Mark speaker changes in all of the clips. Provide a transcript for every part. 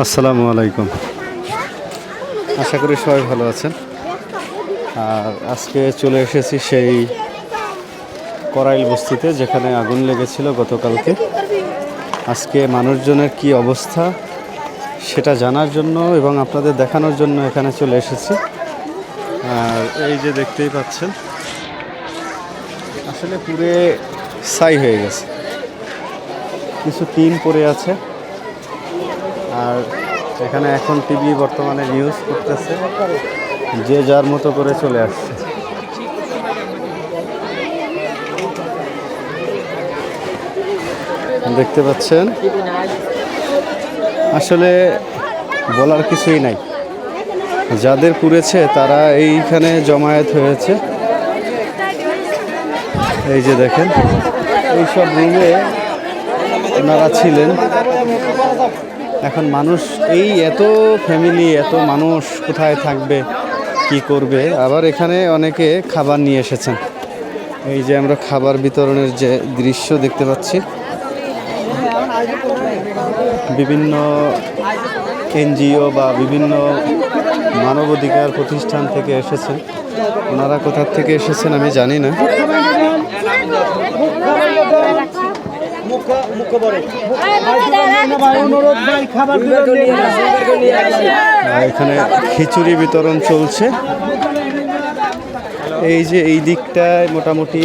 Speaker 1: আসসালামু আলাইকুম। আশা করি সবাই ভালো আছেন। আর আজকে চলে এসেছি সেই করাইল বস্তিতে, যেখানে আগুন লেগেছিল গতকালকে। আজকে মানুষজনের কি অবস্থা সেটা জানার জন্য এবং আপনাদের দেখানোর জন্য এখানে চলে এসেছি। আর এই যে দেখতেই পাচ্ছেন, আসলে পুরে সাই হয়ে গেছে। কিছু টিন পড়ে আছে। আর এখানে এখন টিভি বর্তমানে নিউজ করতেছে, যে যার মতো করে চলে আসছে। দেখতে পাচ্ছেন? আসলে বলার কিছুই নাই। যাদের পুড়েছে, তারা এইখানে জমায়েত হয়েছে। এই যে দেখেন, এইসব রুমে ওনারা ছিলেন। এখন মানুষ এই এত ফ্যামিলি এত মানুষ কোথায় থাকবে, কি করবে? আবার এখানে অনেকে খাবার নিয়ে এসেছেন। এই যে আমরা খাবার বিতরণের যে দৃশ্য দেখতে পাচ্ছি। বিভিন্ন এনজিও বা বিভিন্ন মানবাধিকার প্রতিষ্ঠান থেকে এসেছেন। ওনারা কোথা থেকে এসেছেন আমি জানি না আর এখানে খিচুড়ি বিতরণ চলছে। এই যে এই দিকটায় মোটামুটি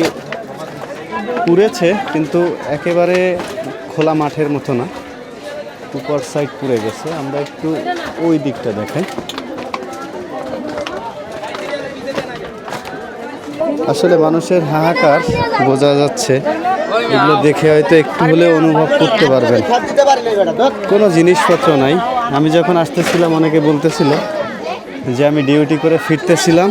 Speaker 1: পুড়েছে, কিন্তু একেবারে খোলা মাঠের মতো না। উপর সাইড পুড়ে গেছে। আমরা একটু ওই দিকটা দেখাই। আসলে মানুষের হাহাকার বোঝা যাচ্ছে। এগুলো দেখে হয়তো একটু হলেও অনুভব করতে পারবেন। কোনো জিনিসপত্র নাই। আমি যখন আসতেছিলাম, অনেকে বলতেছিল যে আমি ডিউটি করে ফিরতেছিলাম।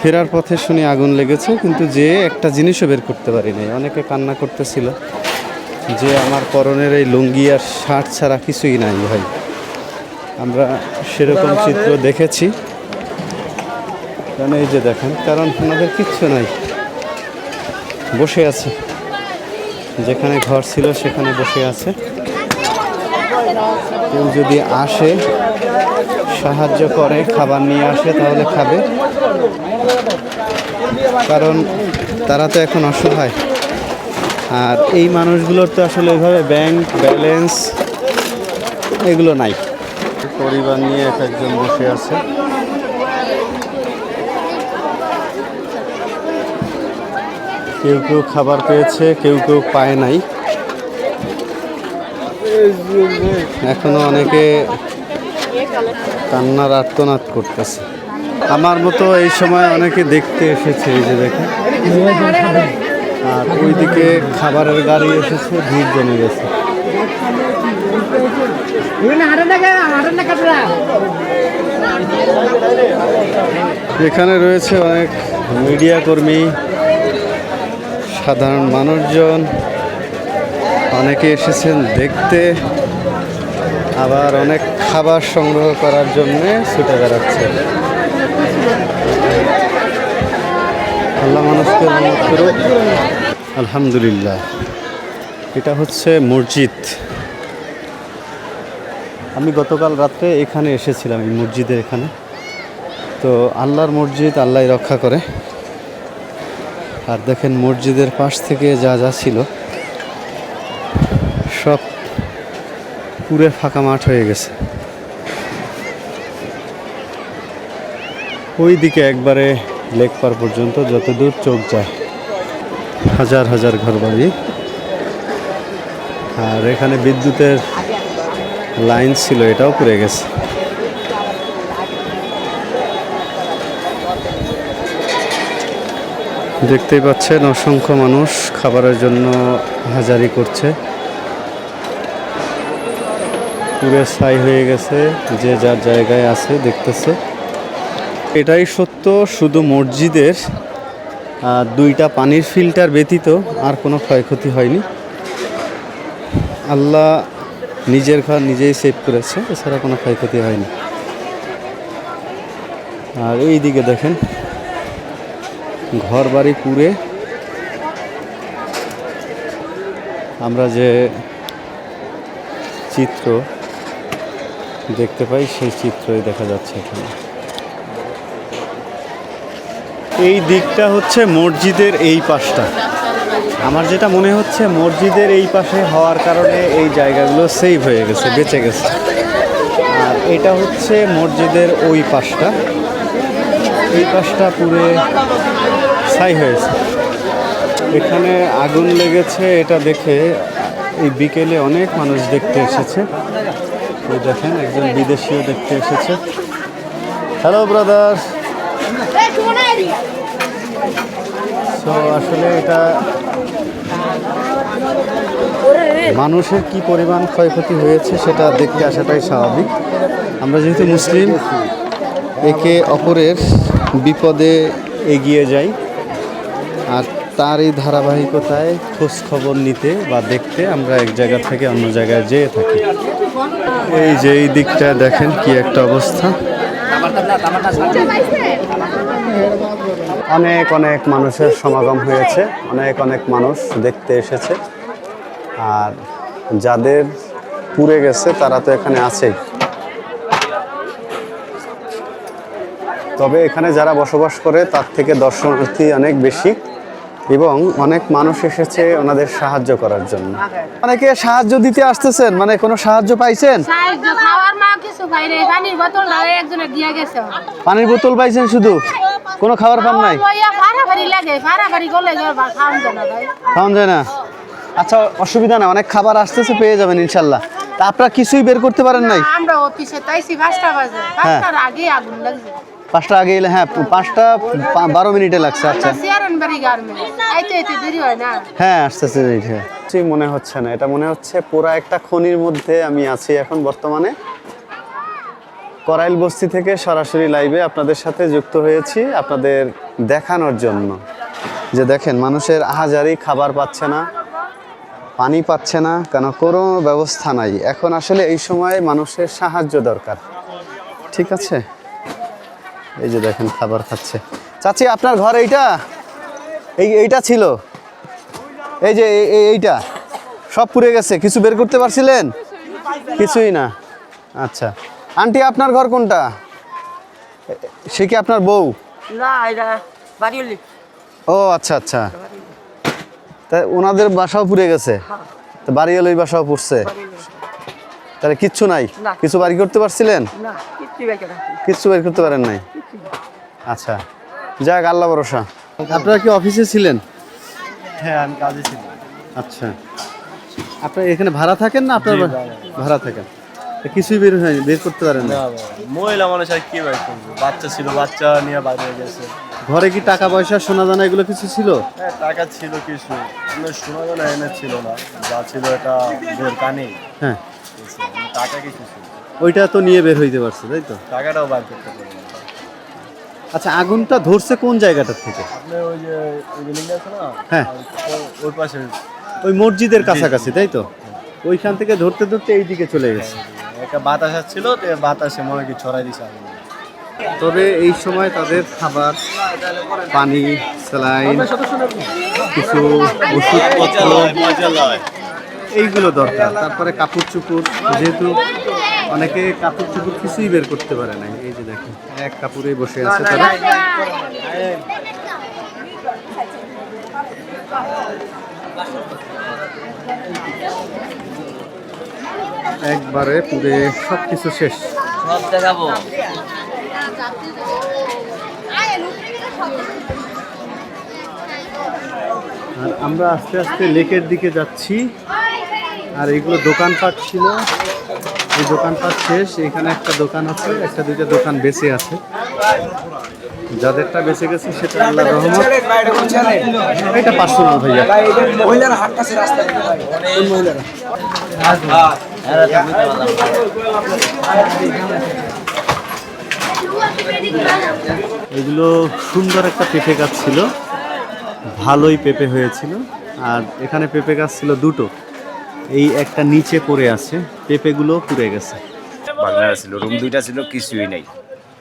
Speaker 1: ফেরার পথে শুনি আগুন লেগেছে, কিন্তু যে একটা জিনিসও বের করতে পারি নাই। অনেকে কান্না করতেছিল যে আমার পরনের এই লুঙ্গি আর শার্ট ছাড়া কিছুই নাই ভাই। আমরা সেরকম চিত্র দেখেছি। কারণ এই যে দেখেন, কারণ ওনাদের কিচ্ছু নাই। বসে আছে। যেখানে ঘর ছিল সেখানে বসে আছে। কেউ যদি আসে, সাহায্য করে, খাবার নিয়ে আসে, তাহলে খাবে। কারণ তারা তো এখন অসহায়। আর এই মানুষগুলোর তো আসলে ওইভাবে ব্যাংক, ব্যালেন্স এগুলো নাই। পরিবার নিয়ে এক একজন বসে আছে। কেউ কেউ খাবার পেয়েছে, কেউ কেউ পায় নাই। এখনও অনেকে কান্নার আর্তনাদ করতেছে। আমার মতো এই সময় অনেকে দেখতে এসেছে, এই যে দেখেন। আর ওইদিকে খাবারের গাড়ি এসেছে, ভিড় জমে গেছে। এখানে রয়েছে অনেক মিডিয়া কর্মী। সাধারণ মানুষজন, অনেকে এসেছেন দেখতে, আবার অনেক খাবার সংগ্রহ করার জন্যে ছুটে বেড়াচ্ছে। আল্লাহ মানুষকে আলহামদুলিল্লাহ। এটা হচ্ছে মসজিদ। আমি গতকাল রাত্রে এখানে এসেছিলাম, এই মসজিদের এখানে। তো আল্লাহর মসজিদ আল্লাহ রক্ষা করে। আর দেখেন মসজিদের পাশ থেকে যা যা ছিল, সব পুরে ফাঁকা মাঠ হয়ে গেছে। ওই দিকে একবারে লেক পার পর্যন্ত যতদূর চোখ যায়, হাজার হাজার ঘরবাড়ি। আর এখানে বিদ্যুতের লাইন ছিল, এটাও পুড়ে গেছে। দেখতেই পাচ্ছেন, অসংখ্য মানুষ খাবারের জন্য হাজারি করছে। পুরে ছাই হয়ে গেছে, যে যার জায়গায় আছে, দেখতেছে। এটাই সত্য, শুধু মসজিদের দুইটা পানির ফিল্টার ব্যতীত আর কোনো ক্ষয়ক্ষতি হয়নি। আল্লাহ নিজের ঘর নিজেই সেভ করেছে, এছাড়া কোনো ক্ষয়ক্ষতি হয়নি। আর এই দিকে দেখেন ঘর বাড়ি পুড়ে আমরা যে চিত্র দেখতে পাই, সেই চিত্রই দেখা যাচ্ছে এখানে। এই দিকটা হচ্ছে মসজিদের এই পাশটা। আমার যেটা মনে হচ্ছে, মসজিদের এই পাশে হওয়ার কারণে এই জায়গাগুলো সেভ হয়ে গেছে, বেঁচে গেছে। আর এটা হচ্ছে মসজিদের ওই পাশটা। এই পাশটা পুরে ছাই হয়েছে এখানে আগুন লেগেছে এটা দেখে এই বিকেলে অনেক মানুষ দেখতে এসেছে। ওই দেখেন একজন বিদেশিও দেখতে এসেছে। হ্যালো ব্রাদার তো আসলে এটা মানুষের কি পরিমাণ ক্ষয়ক্ষতি হয়েছে সেটা দেখতে আসাটাই স্বাভাবিক। আমরা যেহেতু মুসলিম একে অপরের বিপদে এগিয়ে যাই। আর তার এই ধারাবাহিকতায় খোঁজ খবর নিতে বা দেখতে আমরা এক জায়গা থেকে অন্য জায়গায় যেয়ে থাকি। এই যে এই দিকটা দেখেন কি একটা অবস্থা। অনেক অনেক মানুষের সমাগম হয়েছে, অনেক অনেক মানুষ দেখতে এসেছে। আর যাদের পুড়ে গেছে তারা তো এখানে আছেই। তবে এখানে যারা বসবাস করে তার থেকে দর্শনার্থী অনেক বেশি। এবং অনেক মানুষ এসেছে ওনাদের সাহায্য করার জন্য। অনেকে সাহায্য দিতে আসতেছেন মানে কোনো সাহায্য পাইছেন?
Speaker 2: পানির বোতল না একজনে দিয়ে গেছে।
Speaker 1: পানির বোতল পাইছেন শুধু? কোনো খাবার পান নাই?
Speaker 2: যায় না ভাই।
Speaker 1: খাওয়ান যায় না? আচ্ছা অসুবিধা না অনেক খাবার আসতেছে পেয়ে যাবেন ইনশাল্লাহ। তা আপনারা কিছুই বের করতে পারেন নাই?
Speaker 2: আমরা অফিসে তাইছি পাঁচটা বাজে। পাঁচটার আগে আগুন লাগছে
Speaker 1: পাঁচটা আগে এলে হ্যাঁ পাঁচটা বারো মিনিটে লাগছে আচ্ছা।
Speaker 2: হ্যাঁ
Speaker 1: আসতেছে এইটা কিছুই মনে হচ্ছে না এটা মনে হচ্ছে পুরা একটা খনির মধ্যে আমি আছি এখন বর্তমানে। করাইল বস্তি থেকে সরাসরি লাইভে আপনাদের সাথে যুক্ত হয়েছি আপনাদের দেখানোর জন্য। যে দেখেন মানুষের আহাজারি খাবার পাচ্ছে না পানি পাচ্ছে না কেন কোনো ব্যবস্থা নাই। এখন আসলে এই সময় মানুষের সাহায্য দরকার। ঠিক আছে? এই যে দেখেন খাবার খাচ্ছে। চাচি আপনার ঘর এইটা? এই এইটা ছিল। এই যে এই- এই- এইটা। সব পুড়ে গেছে। কিছু বের করতে পারছিলেন? কিছুই না। আচ্ছা। আন্টি আপনার ঘর কোনটা? সে কি আপনার বউ? ও আচ্ছা আচ্ছা। তা ওনাদের বাসাও পুড়ে গেছে। তো বাড়ি এলো বাসাও পুড়ছে। তাহলে কিচ্ছু নাই। কিছু বাড়ি করতে পারছিলেন?
Speaker 3: না কিচ্ছু
Speaker 1: বের করতে পারেন নাই? আচ্ছা যাক আল্লাহ ভরসা। আপনারা কি অফিসে ছিলেন?
Speaker 4: হ্যাঁ আমি কাজে ছিলাম।
Speaker 1: আচ্ছা। আপনার এখানে ভাড়া থাকেন না আপনার ভাড়া? থাকেন। কিছুই বের হয় বের করতে পারেন না
Speaker 4: মহিলা মানুষ আর কি বাইক করব? বাচ্চা ছিল বাচ্চা নিয়ে বাইরে হয়ে গেছে।
Speaker 1: ঘরে কি টাকা পয়সা সোনা দানা এগুলো কিছু ছিল?
Speaker 4: হ্যাঁ টাকা ছিল কিছু। শোনা জানা এনে ছিল না। যা ছিল এটা বের কানে।
Speaker 1: হ্যাঁ।
Speaker 4: টাকা কিছু ছিল
Speaker 1: ওইটা তো নিয়ে বের হইতে পারছে তাই তো?
Speaker 4: টাকাটাও বাইর করতে না।
Speaker 1: আচ্ছা আগুনটা ধরছে কোন জায়গাটার থেকে?
Speaker 4: আপনি ওই যে ওই বিল্ডিং আছে না?
Speaker 1: হ্যাঁ।
Speaker 4: ওই- ওই পাশে।
Speaker 1: ওই মসজিদের কাছাকাছি তাই তো? ওইখান থেকে ধরতে ধরতে এই দিকে চলে গেছে।
Speaker 4: একটা বাতাস আসছিল বাতাসে মনে হয় কি ছড়াই দিছে আগুন।
Speaker 1: তবে এই সময় তাদের খাবার পানি স্যালাইন কিছু ওষুধপত্র এইগুলো দরকার। তারপরে কাপড় চুপড়, যেহেতু অনেকে কাপড় চুপড় কিছুই বের করতে পারে না। এই যে দেখেন, এক কাপড়েই বসে আছে তারা। একবারে পুরে সব কিছু শেষ।
Speaker 3: সব দেখাবো
Speaker 1: আর আমরা আস্তে আস্তে লেকের দিকে যাচ্ছি। আর এইগুলো দোকানপাট ছিল। এই দোকানপাট শেষ এখানে একটা দোকান আছে একটা দুইটা দোকান বেঁচে আছে। যাদেরটা বেঁচে গেছে সেটা আল্লাহ রহমত। এটা পার্সোনাল ভাইয়া। এগুলো সুন্দর একটা পেঁপে গাছ ছিল। ভালোই পেঁপে হয়েছিল। আর এখানে পেঁপে গাছ ছিল দুটো। এই একটা নিচে পড়ে আছে পেঁপেগুলো পুড়ে গেছে।
Speaker 5: বাংলা ছিল রুম দুইটা ছিল কিছুই নাই।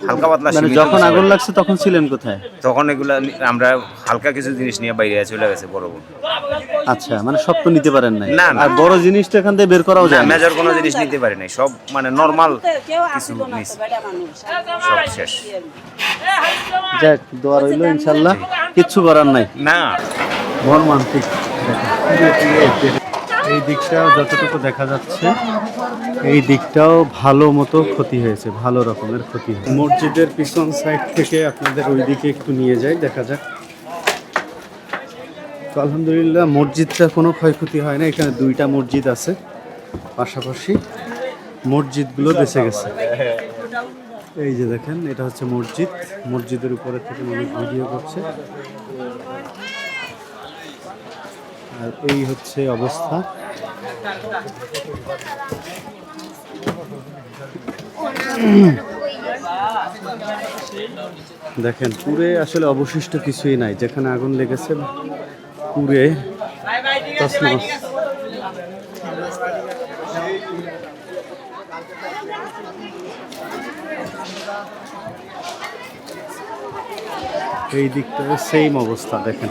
Speaker 5: হালকা পাতলা
Speaker 1: মানে যখন আগুন লাগছে তখন ছিলেন কোথায়?
Speaker 5: তখন এগুলা আমরা হালকা কিছু জিনিস নিয়ে বাইরে চলে গেছে বড় বোন
Speaker 1: আচ্ছা মানে সব তো নিতে পারেন নাই?
Speaker 5: না।
Speaker 1: আর বড় জিনিসটা এখান থেকে বের করাও যায় না।
Speaker 5: মেজর কোনো জিনিস নিতে পারি নাই। সব মানে নর্মাল কিছু নিস। সব শেষ।
Speaker 1: যাক দোয়া রইল ইনশাল্লাহ। কিচ্ছু করার নাই।
Speaker 5: না।
Speaker 1: মর্মান্তিক এই দিকটাও যতটুকু দেখা যাচ্ছে, এই দিকটাও ভালো মতো ক্ষতি হয়েছে, ভালো রকমের ক্ষতি হয়েছে। মসজিদের পিছন সাইড থেকে আপনাদের ওই দিকে একটু নিয়ে যাই, দেখা যাক। তো আলহামদুলিল্লাহ, মসজিদটা কোনো ক্ষয়ক্ষতি হয় না, এখানে দুইটা মসজিদ আছে, পাশাপাশি মসজিদগুলো বেঁচে গেছে। এই যে দেখেন, এটা হচ্ছে মসজিদ, মসজিদের উপরে থেকে মানুষ ভিডিও করছে। আর এই হচ্ছে অবস্থা। দেখেন, পুরে আসলে অবশিষ্ট কিছুই নাই যেখানে আগুন লেগেছে, পুরে। এই দিকটায় সেম অবস্থা, দেখেন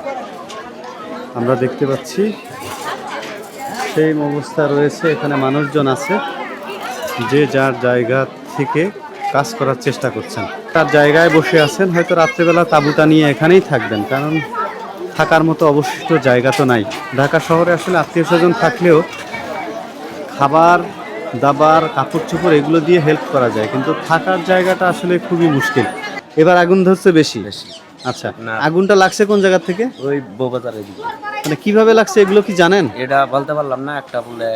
Speaker 1: আমরা দেখতে পাচ্ছি সেম অবস্থা রয়েছে, এখানে মানুষজন আছে, যে যার জায়গা থেকে কাজ করার চেষ্টা করছেন। তার জায়গায় বসে আছেন, হয়তো রাত্রেবেলা তাঁবুটা নিয়ে এখানেই থাকবেন, কারণ থাকার মতো অবশিষ্ট জায়গা তো নাই। ঢাকা শহরে আসলে আত্মীয় স্বজন থাকলেও খাবার, দাবার কাপড় চোপড় এগুলো দিয়ে হেল্প করা যায়, কিন্তু থাকার জায়গাটা আসলে খুবই মুশকিল। এবার আগুন ধরছে বেশি। আচ্ছা। আগুনটা লাগছে কোন জায়গা থেকে?
Speaker 5: ওই বউবাজারের দিকে
Speaker 1: মানে কীভাবে লাগছে এগুলো কি জানেন?
Speaker 5: এটা বলতে পারলাম না একটা বলে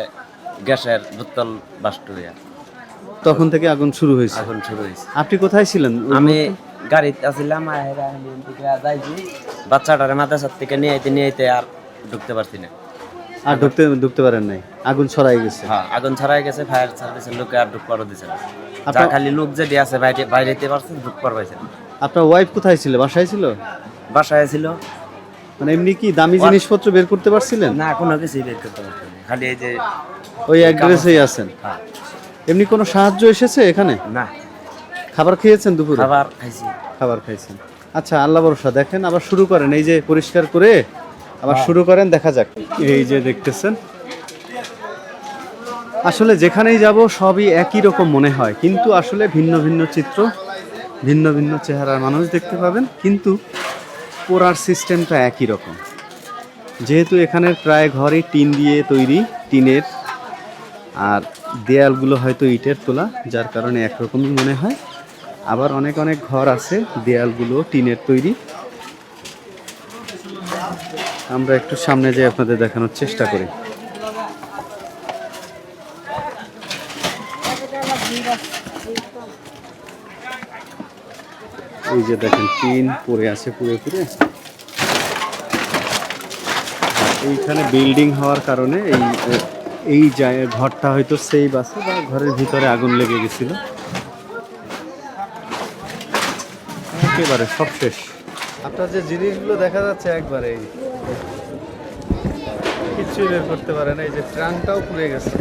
Speaker 5: গ্যাসের বোতল বাস্ট হইয়া
Speaker 1: তখন থেকে আগুন শুরু হয়েছে।
Speaker 5: আগুন শুরু হয়েছে।
Speaker 1: আপনি কোথায় ছিলেন?
Speaker 5: আমি গাড়িতে থেকে যাইছি বাচ্চাটারে মাদ্রাসার থেকে নিয়ে আইতে নিয়ে আইতে আর ঢুকতে পারছি না।
Speaker 1: আর ঢুকতে ঢুকতে পারেন নাই। আগুন ছড়াই গেছে।
Speaker 5: হ্যাঁ আগুন ছড়াই গেছে ফায়ার সার্ভিসের লোকে আর ঢুক পারো দিছে না। যা খালি লোক যেটি আছে বাইরে বাইরে যেতে পারছে ঢুক পার পাইছে না।
Speaker 1: আপনার ওয়াইফ কোথায় ছিল? বাসায় ছিল?
Speaker 5: বাসায় ছিল।
Speaker 1: মানে এমনি কি দামি জিনিসপত্র বের করতে পারছিলেন?
Speaker 5: না কোনো কিছুই বের করতে পারছে না। খালি এই যে
Speaker 1: ওই অ্যাড্রেসেই আছেন।
Speaker 5: হ্যাঁ,
Speaker 1: এমনি কোনো সাহায্য এসেছে এখানে?
Speaker 5: না।
Speaker 1: খাবার খেয়েছেন দুপুরে?
Speaker 5: খাবার খাইছি।
Speaker 1: খাবার খাইছেন। আচ্ছা আল্লাহ ভরসা। দেখেন আবার শুরু করেন। এই যে পরিষ্কার করে আবার শুরু করেন দেখা যাক। এই যে দেখতেছেন। আসলে যেখানেই যাব সবই একই রকম মনে হয়। কিন্তু আসলে ভিন্ন ভিন্ন চিত্র। ভিন্ন ভিন্ন চেহারার মানুষ দেখতে পাবেন, কিন্তু পোড়ার সিস্টেমটা একই রকম। যেহেতু এখানের প্রায় ঘরই টিন দিয়ে তৈরি, টিনের, আর দেয়ালগুলো হয়তো ইটের তোলা, যার কারণে একরকমই মনে হয়। আবার অনেক অনেক ঘর আছে, দেয়ালগুলো টিনের তৈরি। আমরা একটু সামনে যেয়ে আপনাদের দেখানোর চেষ্টা করি। এই যে দেখেন, টিন পড়ে আছে পুরে পুরে। এইখানে বিল্ডিং হওয়ার কারণে এই এই জায়গা ঘরটা হয়তো সেই বাসে বা ঘরের ভিতরে আগুন লেগে গেছিল। একেবারে সব শেষ। আপনার যে জিনিসগুলো দেখা যাচ্ছে একবারে কিচ্ছুই বের করতে পারে না, এই যে ট্রাঙ্কটাও পুড়ে গেছে।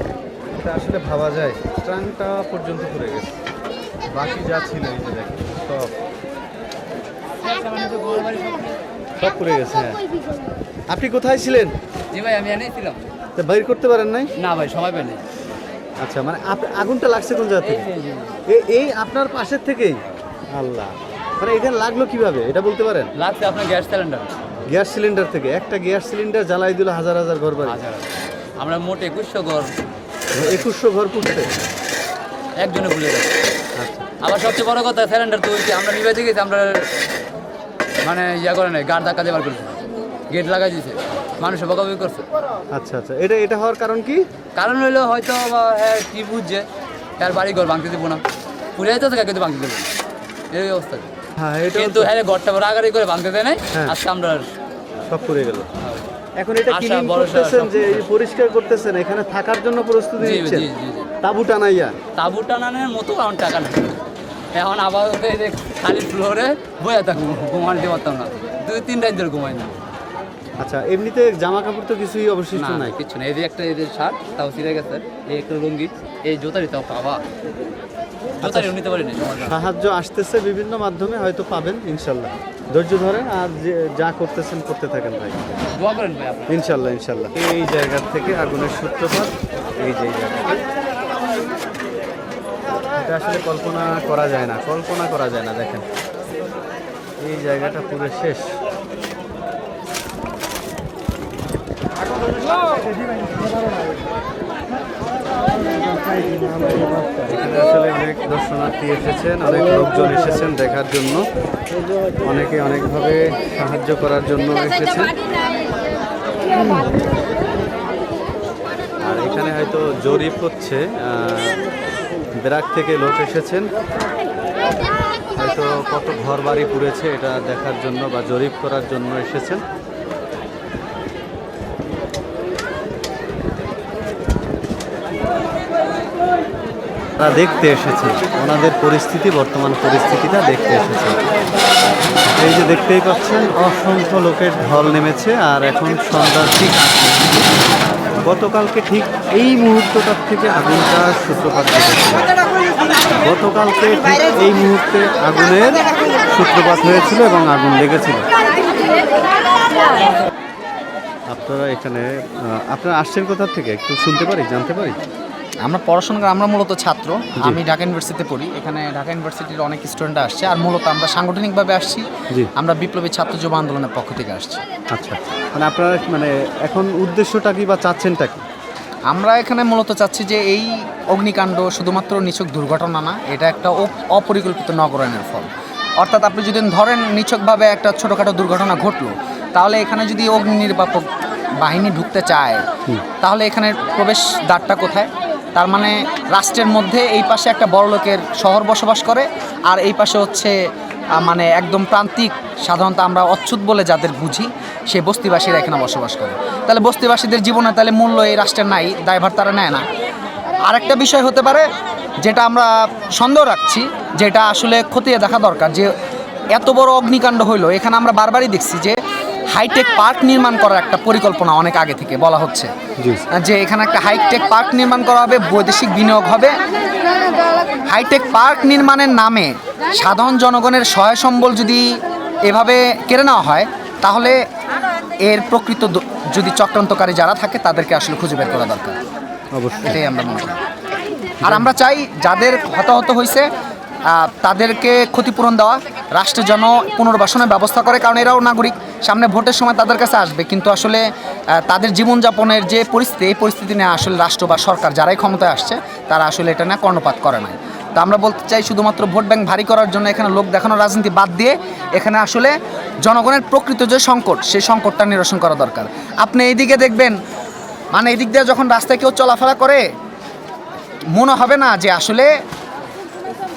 Speaker 1: এটা আসলে ভাবা যায় ট্রাঙ্কটা পর্যন্ত পুড়ে গেছে। বাকি যা ছিল এই যে দেখেন সব। সব পুড়ে গেছে হ্যাঁ। আপনি কোথায় ছিলেন?
Speaker 3: জি ভাই আমি এনেই ছিলাম।
Speaker 1: তা বাইর করতে পারেন নাই?
Speaker 3: না ভাই সময় পাইনি
Speaker 1: আচ্ছা মানে আগুনটা লাগছে কোন জায়গা থেকে? এই আপনার পাশের থেকেই? আল্লাহ। মানে এখানে লাগল কীভাবে? এটা বলতে পারেন?
Speaker 3: লাগছে আপনার গ্যাস সিলিন্ডার।
Speaker 1: গ্যাস সিলিন্ডার থেকে। একটা গ্যাস সিলিন্ডার জ্বালাই দিল হাজার হাজার ঘর বাড়ি।
Speaker 3: আমরা মোট একুশশো ঘর।
Speaker 1: একুশশো ঘর পুড়ছে
Speaker 3: একজনে ভুলে গেছে। আবার সবচেয়ে বড় কথা সিলিন্ডার তো আমরা নিবাইতে গেছি আমরা মানে ইয়া করে নাই গাড় ধাক্কা দেবার করেছে। গেট লাগাই দিয়েছে। মানুষে বকাবকি করছে।
Speaker 1: আচ্ছা আচ্ছা। এটা এটা হওয়ার কারণ কি?
Speaker 3: কারণ হইল হয়তো হ্যাঁ কি বুঝছে? তার বাড়ি ঘর ভাঙতে দেবো না। পুরে থাকে কিন্তু ভাঙতে দেবো এই অবস্থা।
Speaker 1: হ্যাঁ এটা
Speaker 3: কিন্তু হ্যাঁ ঘরটা রাগারি করে ভাঙতে দেয় নাই
Speaker 1: হ্যাঁ।
Speaker 3: আজকে আমরা
Speaker 1: সব পুড়ে গেল। এখন এটা ক্লিন করতেছেন যে পরিষ্কার করতেছেন এখানে থাকার জন্য প্রস্তুতি নিচ্ছেন। তাবু টানাইয়া।
Speaker 3: তাবু টানানোর মতো আমার টাকা নেই। এখন আবার এই যে খালি ফ্লোরে বয়ে থাকব ঘুমাতে পারতাম না। দুই তিন রাত ধরে ঘুমাই না।
Speaker 1: আচ্ছা এমনিতে জামা কাপড় তো কিছুই অবশিষ্ট
Speaker 3: না
Speaker 1: নাই?
Speaker 3: কিচ্ছু না এই যে একটা এদের শার্ট তাও ছিঁড়ে গেছে। এই একটা লুঙ্গি এই জুতারই তাও পাবা জুতারই নিতে
Speaker 1: সাহায্য আসতেছে বিভিন্ন মাধ্যমে হয়তো পাবেন ইনশাল্লাহ। ধৈর্য ধরেন আর যে যা করতেছেন করতে থাকেন ভাই।
Speaker 3: দোয়া করেন ভাই
Speaker 1: ইনশাল্লাহ ইনশাল্লাহ। এই জায়গা থেকে আগুনের সূত্রপাত এই যে এই জায়গা এটা আসলে কল্পনা করা যায় না, কল্পনা করা যায় না, দেখেন। এই জায়গাটা পুরো শেষ। এখানে আসলে অনেক দর্শনার্থী এসেছেন, অনেক লোকজন এসেছেন দেখার জন্য। অনেকে অনেকভাবে সাহায্য করার জন্য এসেছেন। আর এখানে হয়তো জরিপ হচ্ছে ব্রাক থেকে লোক এসেছেন। হয়তো কত ঘর বাড়ি পুড়েছে এটা দেখার জন্য বা জরিপ করার জন্য এসেছেন। তারা দেখতে এসেছে ওনাদের পরিস্থিতি, বর্তমান পরিস্থিতিটা দেখতে এসেছে এই যে দেখতেই পাচ্ছেন, অসংখ্য লোকের ঢল নেমেছে আর এখন সন্ধ্যার ঠিক। গতকালকে ঠিক এই মুহূর্তটার থেকে আগুনটা সূত্রপাত ঘটেছে। গতকালকে ঠিক এই মুহূর্তে আগুনের সূত্রপাত হয়েছিল এবং আগুন লেগেছিল। আপনারা এখানে আপনারা আসছেন কোথা থেকে? একটু শুনতে পারি, জানতে পারি?
Speaker 6: আমরা পড়াশোনা করি, আমরা মূলত ছাত্র। আমি ঢাকা ইউনিভার্সিটিতে পড়ি। এখানে ঢাকা ইউনিভার্সিটির অনেক স্টুডেন্ট আসছে। আর মূলত আমরা সাংগঠনিকভাবে আসছি। আমরা বিপ্লবী ছাত্র যুব আন্দোলনের পক্ষ থেকে আসছি।
Speaker 1: আচ্ছা। মানে আপনারা মানে এখন উদ্দেশ্যটা কি বা চাচ্ছেনটা কি?
Speaker 6: আমরা এখানে মূলত চাচ্ছি যে এই অগ্নিকাণ্ড শুধুমাত্র নিছক দুর্ঘটনা না এটা একটা অপ- অপরিকল্পিত নগরায়নের ফল। অর্থাৎ আপনি যদি ধরেন নিছকভাবে একটা ছোটোখাটো দুর্ঘটনা ঘটলো তাহলে এখানে যদি অগ্নি নির্বাপক বাহিনী ঢুকতে চায় তাহলে এখানে প্রবেশ দ্বারটা কোথায়? তার মানে রাষ্ট্রের মধ্যে এই পাশে একটা বড় লোকের শহর বসবাস করে, আর এই পাশে হচ্ছে মানে একদম প্রান্তিক, সাধারণত আমরা অচ্ছুত বলে যাদের বুঝি, সে বস্তিবাসীরা এখানে বসবাস করে। তাহলে বস্তিবাসীদের জীবনে তাহলে মূল্য এই রাষ্ট্রের নাই, দায়ভার তারা নেয় না। আরেকটা বিষয় হতে পারে, যেটা আমরা সন্দেহ রাখছি, যেটা আসলে খতিয়ে দেখা দরকার, যে এত বড় অগ্নিকাণ্ড হইল, এখানে আমরা বারবারই দেখছি যে হাইটেক পার্ক নির্মাণ করার একটা পরিকল্পনা অনেক আগে থেকে বলা হচ্ছে। যে এখানে একটা হাইটেক পার্ক নির্মাণ করা হবে বৈদেশিক বিনিয়োগ হবে। হাইটেক পার্ক নির্মাণের নামে সাধারণ জনগণের সহায় সম্বল যদি এভাবে কেড়ে নেওয়া হয় তাহলে এর প্রকৃত যদি চক্রান্তকারী যারা থাকে তাদেরকে আসলে খুঁজে বের করা দরকার।
Speaker 1: অবশ্যই।
Speaker 6: এটাই আমরা মনে করি। আর আমরা চাই যাদের হতাহত হয়েছে তাদেরকে ক্ষতিপূরণ দেওয়া রাষ্ট্র যেন পুনর্বাসনের ব্যবস্থা করে, কারণ এরাও নাগরিক। সামনে ভোটের সময় তাদের কাছে আসবে, কিন্তু আসলে তাদের জীবনযাপনের যে পরিস্থিতি, এই পরিস্থিতি নিয়ে আসলে রাষ্ট্র বা সরকার যারাই ক্ষমতায় আসছে, তারা আসলে এটা নিয়ে কর্ণপাত করে না তো আমরা বলতে চাই শুধুমাত্র ভোট ব্যাংক ভারী করার জন্য এখানে লোক দেখানো রাজনীতি বাদ দিয়ে, এখানে আসলে জনগণের প্রকৃত যে সংকট, সেই সংকটটা নিরসন করা দরকার। আপনি এইদিকে দেখবেন মানে এদিক দিয়ে যখন রাস্তায় কেউ চলাফেরা করে, মনে হবে না যে আসলে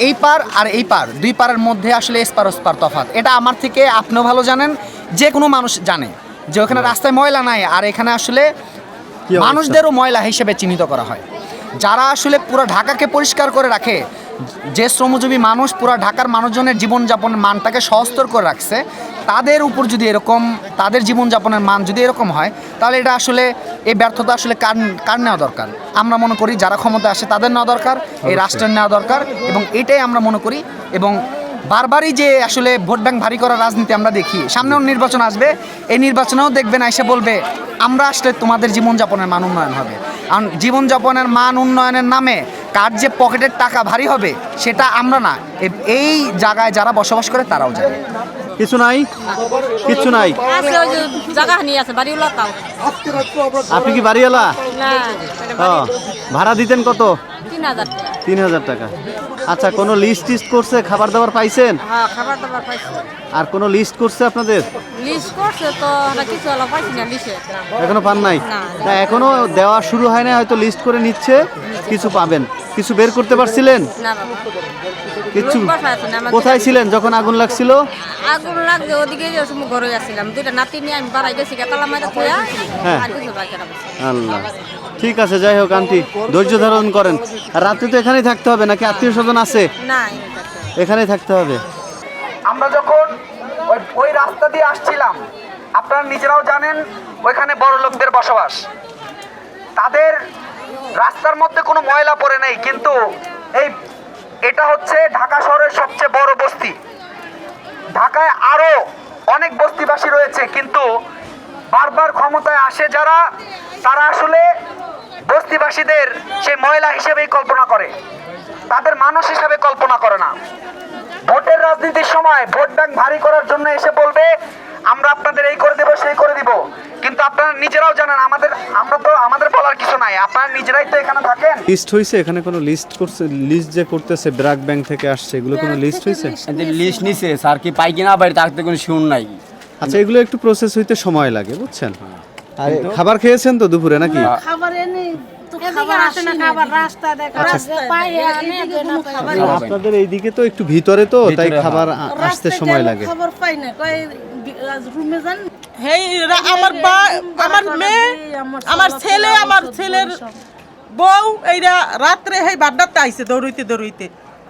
Speaker 6: এই পার আর এই পার দুই পারের মধ্যে আসলে এসপার ওসপার তফাৎ। এটা আমার থেকে আপনিও ভালো জানেন যে কোনো মানুষ জানে যে ওখানে রাস্তায় ময়লা নাই আর এখানে আসলে মানুষদেরও ময়লা হিসেবে চিহ্নিত করা হয়। যারা আসলে পুরো ঢাকাকে পরিষ্কার করে রাখে যে শ্রমজীবী মানুষ পুরো ঢাকার মানুষজনের জীবনযাপনের মানটাকে সহস্তর করে রাখছে তাদের উপর যদি এরকম তাদের জীবনযাপনের মান যদি এরকম হয় তাহলে এটা আসলে এই ব্যর্থতা আসলে কার কার নেওয়া দরকার? আমরা মনে করি যারা ক্ষমতা আসে তাদের নেওয়া দরকার এই রাষ্ট্রের নেওয়া দরকার এবং এটাই আমরা মনে করি এবং বারবারই যে আসলে ভোট ব্যাংক ভারী করার রাজনীতি আমরা দেখি সামনেও নির্বাচন আসবে এই নির্বাচনেও দেখবেন এসে বলবে আমরা আসলে তোমাদের জীবনযাপনের মান উন্নয়ন হবে। কারণ জীবনযাপনের মান উন্নয়নের নামে কার যে পকেটের টাকা ভারী হবে সেটা আমরা না। এই জায়গায় যারা বসবাস করে তারাও জানে।
Speaker 1: কিছু নাই? কিছু নাই। আপনি কি বাড়িওয়ালা? ও ভাড়া দিতেন কত?
Speaker 2: তিন হাজার টাকা।
Speaker 1: আচ্ছা কোনো লিস্ট টিস্ট করছে খাবার দাবার পাইছেন?
Speaker 2: হ্যাঁ খাবার দাবার পাইছি।
Speaker 1: আর কোনো লিস্ট করছে আপনাদের?
Speaker 2: লিস্ট করছে তো আমরা কিছু হলো পাইছি না লিস্টে
Speaker 1: এখনও পান নাই?
Speaker 2: না।
Speaker 1: না। এখনও দেওয়া শুরু হয় না হয়তো লিস্ট করে নিচ্ছে। কিছু পাবেন। কিছু বের করতে পারছিলেন?
Speaker 2: না
Speaker 1: কিছু কোথায় ছিলেন যখন আগুন লাগছিল?
Speaker 2: আগুন লাগছে ওদিকে সময় ঘরে গেছিলাম দুইটা নাতি নিয়ে আমি বাড়াই গেছি তালা
Speaker 1: হ্যাঁ। আল্লাহ। ঠিক আছে যাই হোক আন্টি ধৈর্য ধারণ করেন। আর রাত্রে তো এখানেই থাকতে হবে নাকি আত্মীয় স্বজন আছে। এখানেই থাকতে হবে।
Speaker 6: আমরা যখন ওই ওই রাস্তা দিয়ে আসছিলাম আপনারা নিজেরাও জানেন ওইখানে বড় লোকদের বসবাস। তাদের রাস্তার মধ্যে কোনো ময়লা পড়ে নেই, কিন্তু এই এটা হচ্ছে ঢাকা শহরের সবচেয়ে বড় বস্তি। ঢাকায় আরও অনেক বস্তিবাসী রয়েছে, কিন্তু বারবার ক্ষমতায় আসে যারা, তারা আসলে বস্তিবাসীদের সেই ময়লা হিসেবেই কল্পনা করে। তাদের মানুষ হিসেবে কল্পনা করে না। ভোটের রাজনীতির সময় ভোট ব্যাংক ভারী করার জন্য এসে বলবে আমরা আপনাদের এই করে দেব সেই করে দিব। কিন্তু আপনারা নিজেরাও জানেন আমাদের আমরা তো আমাদের বলার কিছু নাই। আপনারা নিজেরাই তো এখানে থাকেন।
Speaker 1: লিস্ট হয়েছে এখানে কোনো লিস্ট করছে লিস্ট যে করতেছে ব্র্যাক ব্যাংক থেকে আসছে এগুলো কোনো লিস্ট হয়েছে
Speaker 3: লিস্ট নিছে স্যার কি পাই কিনা বাড়ি তার কোনো শুন নাই।
Speaker 1: আচ্ছা এগুলো একটু প্রসেস হইতে সময় লাগে বুঝছেন? আর খাবার খেয়েছেন তো দুপুরে নাকি?
Speaker 7: খাবার এনে তো খাবার আসে না খাবার রাস্তা দেখা রাস্তা পায়ে আনে কোনো খাবার
Speaker 1: আপনাদের এইদিকে তো একটু ভিতরে তো তাই খাবার আসতে সময় লাগে।
Speaker 7: খবর পাই না রুমে যান।
Speaker 8: হেই আমার বা আমার মেয়ে আমার ছেলে আমার ছেলের বউ এইরা রাত্রে হেই বাড্ডাতে আইছে দৌড়ইতে দৌড়ইতে।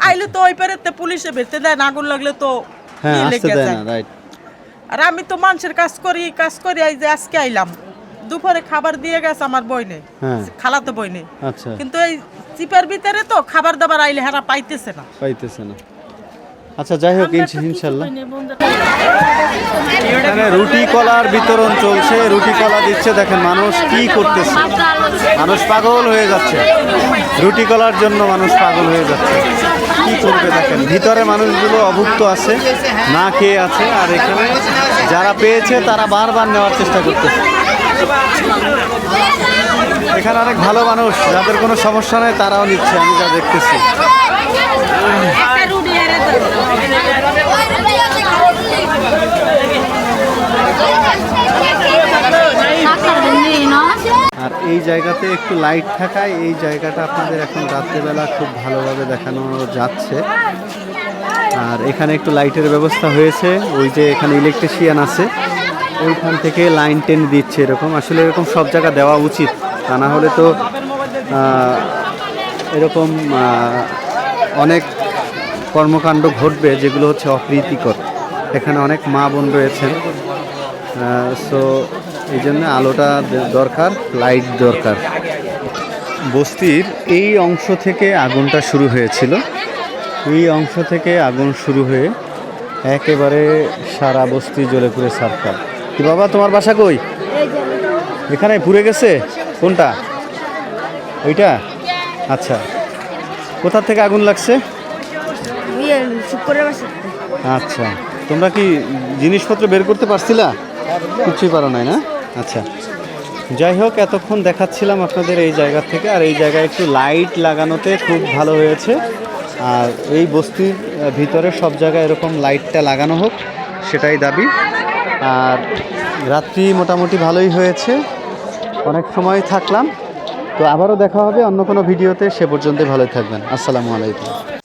Speaker 8: আইলে তো ওই পারেতে পুলিশে বেরতে দেয় না আগুন লাগলে তো
Speaker 1: হ্যাঁ আসতে দেয় না রাইট
Speaker 8: আর আমি তো মানুষের কাজ করি কাজ করি এই যে আজকে আইলাম। দুপুরে খাবার দিয়ে গেছে আমার বইনে
Speaker 1: হ্যাঁ।
Speaker 8: খালাতো বই
Speaker 1: নেই
Speaker 8: কিন্তু এই চিপার ভিতরে তো খাবার দাবার আইলে হারা পাইতেছে না।
Speaker 1: পাইতেছে না। আচ্ছা যাই হোক ইনশাল্লাহ। এখানে রুটি কলার বিতরণ চলছে রুটি কলা দিচ্ছে দেখেন মানুষ কি করতেছে। মানুষ পাগল হয়ে যাচ্ছে। রুটি কলার জন্য মানুষ পাগল হয়ে যাচ্ছে। কি করবে দেখেন ভিতরে মানুষগুলো অভুক্ত আছে না খেয়ে আছে আর এখানে যারা পেয়েছে তারা বারবার নেওয়ার চেষ্টা করতেছে। এখানে অনেক ভালো মানুষ যাদের কোনো সমস্যা নেই তারাও নিচ্ছে আমি যা দেখতেছি। আর এই জায়গাতে একটু লাইট থাকায় এই জায়গাটা আপনাদের এখন রাত্রেবেলা খুব ভালোভাবে দেখানো যাচ্ছে। আর এখানে একটু লাইটের ব্যবস্থা হয়েছে, ওই যে এখানে ইলেকট্রিশিয়ান আছে, ওইখান থেকে লাইন টেন দিচ্ছে এরকম। আসলে এরকম সব জায়গা দেওয়া উচিত, তা না হলে তো এরকম অনেক কর্মকাণ্ড ঘটবে যেগুলো হচ্ছে অপ্রীতিকর। এখানে অনেক মা বোন রয়েছেন। সো এই জন্য আলোটা দরকার লাইট দরকার। বস্তির এই অংশ থেকে আগুনটা শুরু হয়েছিল। এই অংশ থেকে আগুন শুরু হয়ে একেবারে সারা বস্তি জ্বলে পুড়ে সারকার কি বাবা, তোমার বাসা কই? এখানে পুড়ে গেছে? কোনটা? ওইটা? আচ্ছা। কোথা থেকে আগুন লাগছে? আচ্ছা। তোমরা কি জিনিসপত্র বের করতে পারছিলা? কিছুই পারো নাই না? আচ্ছা। যাই হোক, এতক্ষণ দেখাচ্ছিলাম আপনাদের এই জায়গা থেকে, আর এই জায়গায় একটু লাইট লাগানোতে খুব ভালো হয়েছে। আর এই বস্তির ভিতরে সব জায়গায় এরকম লাইটটা লাগানো হোক, সেটাই দাবি। আর রাত্রি মোটামুটি ভালোই হয়েছে। অনেক সময় থাকলাম। তো আবারও দেখা হবে অন্য কোনো ভিডিওতে। সে পর্যন্ত ভালোই থাকবেন। আসসালামু আলাইকুম।